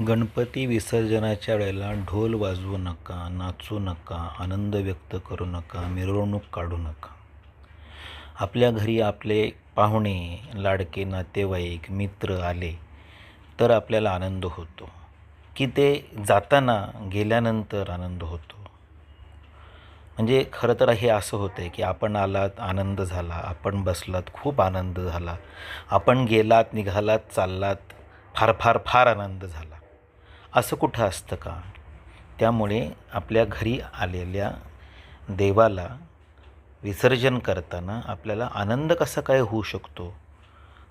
गणपती विसर्जनाच्या वेळेला ढोल वाजवू नका नाचू नका आनंद व्यक्त करू नका मिरवणूक काढू नका. आपल्या घरी आपले पाहुणे लाडके नातेवाईक मित्र आले तर आपल्याला आनंद होतो. की ते जाताना गेल्यानंतर आनंद होतो. म्हणजे खरं तर हे असं होतं आहे की आपण आलात आनंद झाला आपण बसलात खूप आनंद झाला. आपण गेलात निघालात चाललात फार फार फार आनंद झाला. असं कुठं असतं का? त्यामुळे आपल्या घरी आलेल्या देवाला विसर्जन करताना आपल्याला आनंद कसा काय होऊ शकतो?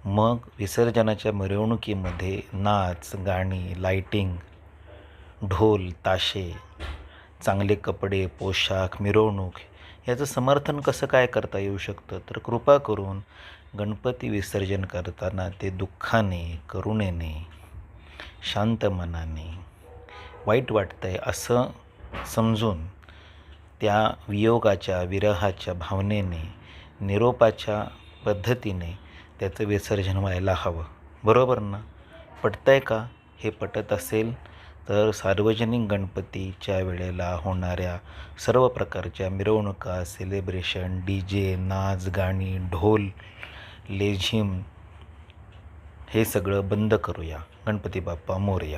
मग विसर्जनाच्या मिरवणुकीमध्ये नाच गाणी लाईटिंग ढोल ताशे चांगले कपडे पोशाख मिरवणूक याचं समर्थन कसं काय करता येऊ शकतं? तर कृपा करून गणपती विसर्जन करताना ते दुःखाने करुणेने शांत मनाने वाईट वाटतं आहे असं समजून त्या वियोगाच्या विरहाच्या भावनेने निरोपाच्या पद्धतीने त्याचं विसर्जन व्हायला हवं. बरोबर ना? पटतं आहे का? हे पटत असेल तर सार्वजनिक गणपतीच्या वेळेला होणाऱ्या सर्व प्रकारच्या मिरवणुका सेलिब्रेशन डी जे नाच गाणी ढोल लेझिम हे सगळं बंद करूया. गणपती बाप्पा मोरया.